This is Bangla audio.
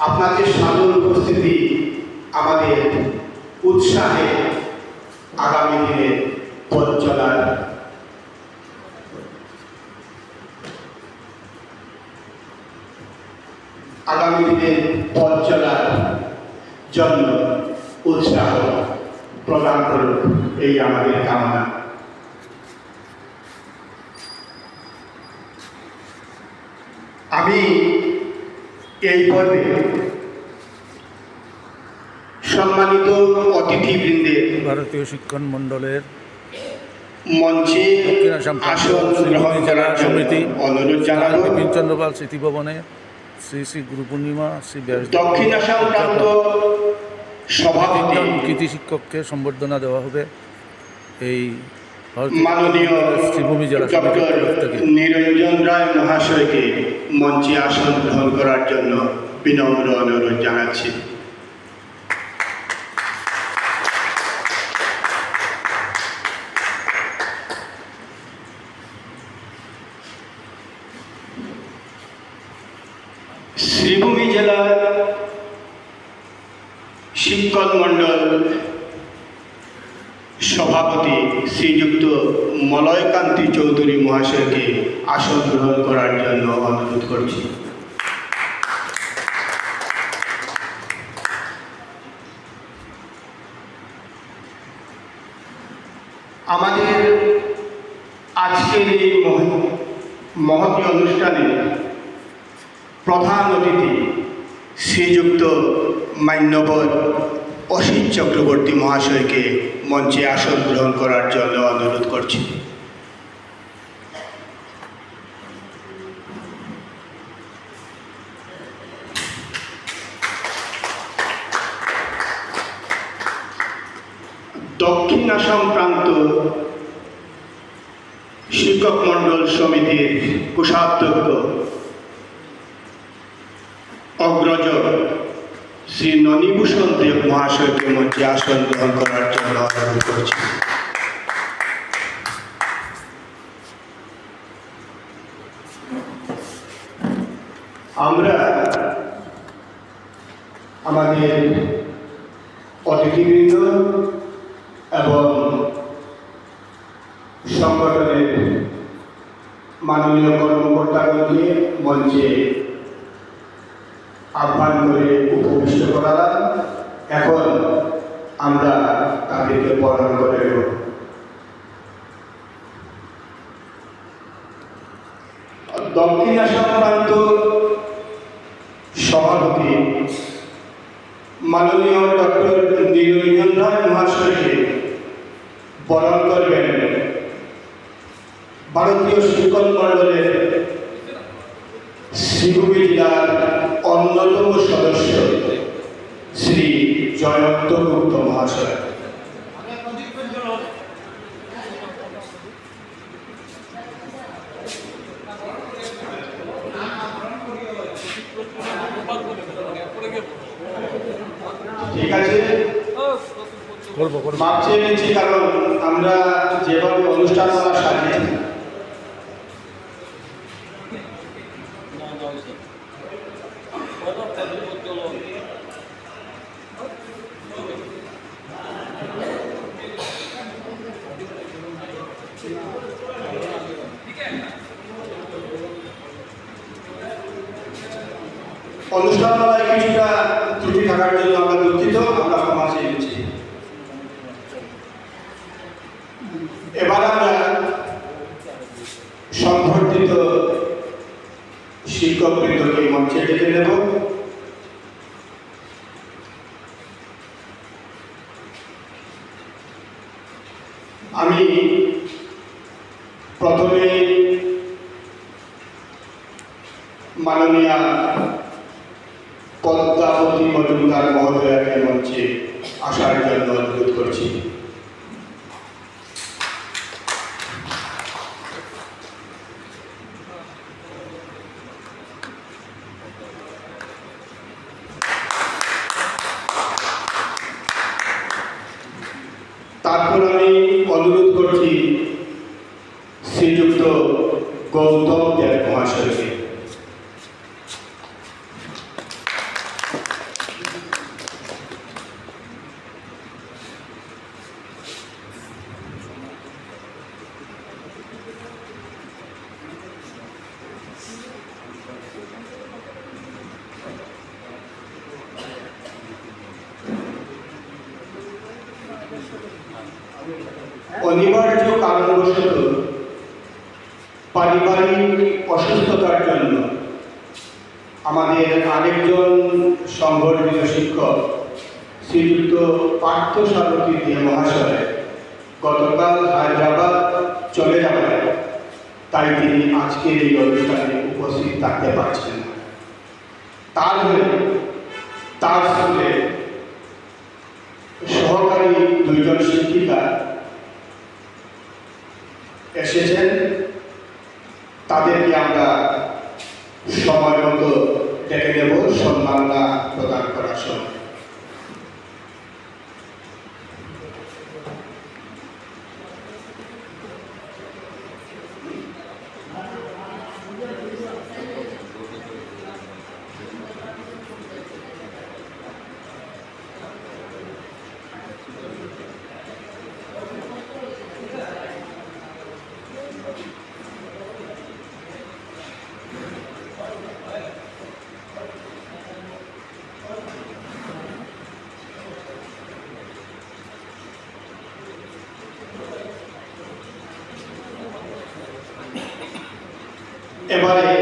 আপনাদের সাদর উপস্থিতি আমাদের উৎসাহে আগামী দিনে পথ চলার আগামী দিনে পথ চলার জন্য উৎসাহ প্রদান করুন এই আমাদের কামনা। আমি এই পর্বে সম্মানিত অতিথিবৃন্দের ভারতীয় শিক্ষণ মণ্ডলের মঞ্চে আসন গ্রহণ করার সমিতি অনুরোধ জানাব। বিপিন চন্দ্রপাল স্মৃতি ভবনে শ্রী শ্রী গুরু পূর্ণিমা শ্রী ব্যাস দক্ষিণ আসাম প্রান্ত সভাপতি কৃতি শিক্ষককে সম্বর্ধনা দেওয়া হবে এই মাননীয় শ্রীভূমি জেলা ডক্টর নিরঞ্জন রায় মহাশয়কে মঞ্চে আসন গ্রহণ করার জন্য বিনম্র অনুরোধ জানাচ্ছি। শ্রীভূমি জেলার শিক্ষক মণ্ডল সভাপতি শ্রীযুক্ত মলয়কান্তি চৌধুরী মহাশয়কে আসন গ্রহণ করার জন্য অনুরোধ করছি। আমাদের আজকের এই মহ- মহতী অনুষ্ঠানে প্রধান অতিথি শ্রীযুক্ত মান্যবর অসিত চক্রবর্তী মহাশয়কে মঞ্চে আসন গ্রহণ করার জন্য অনুরোধ করছি। দক্ষিণ আসাম প্রান্ত শিক্ষক মণ্ডল সমিতির কোষাধ্যক্ষ শ্রী ননীভূষণ দেব মহাশয়কে মঞ্চে আসন গ্রহণ করার জন্য অনুরোধ করছি। আমরা আমাদের অতিথিবৃন্দ এবং সংগঠনের মাননীয় কর্মকর্তাগণকে মঞ্চে আহ্বান করে উপবিষ্ট করালাম। এখন আমরা তাদেরকে বরণ করে দেব দক্ষিণ আসাম প্রান্ত সভাপতি মাননীয় ডক্টর নিরঞ্জন রায় মহাশয়কে বরণ করবেন। ভারতীয় শিক্ষক মণ্ডলের শ্রীভূমি জেলার অন্যতম সদস্য শ্রী জয়ন্ত গুপ্ত মহাশয়। ঠিক আছে? নিচ্ছি কারণ আমরা যেভাবে অনুষ্ঠানমালা সাজিয়েছি অনুষ্ঠানমালায় কিছুটা ত্রুটি থাকার জন্য আমরা দুঃখিত, আমরা ক্ষমা চেয়ে নিচ্ছি। এবার আমরা সংবর্ধিত শিক্ষকবৃন্দকে মঞ্চে ডেকে নেব আমি প্রথমে মাননীয়া পদ্মাবতী মজুমদার মহোদয়াকে মঞ্চে আসার জন্য অনুরোধ করছি। শ্রীযুক্ত গৌতম দেব মহাশয়কে অনিবার্য কারণবশত পারিবারিক অসুস্থতার জন্য আমাদের আরেকজন সংগঠিত শিক্ষক, শ্রীযুক্ত পার্থ সারথী দে মহাশয় গতকাল হায়দ্রাবাদ চলে যাওয়ায় তাই তিনি আজকের এই অনুষ্ঠানে উপস্থিত থাকতে পারছেন না। তার হয়ে তার স্কুলে সহকারী দুইজন শিক্ষিকা এসেছেন তাদেরকে আমরা সময় মতো ডেকে দেব সম্মাননা প্রদান করার সময়। এবারে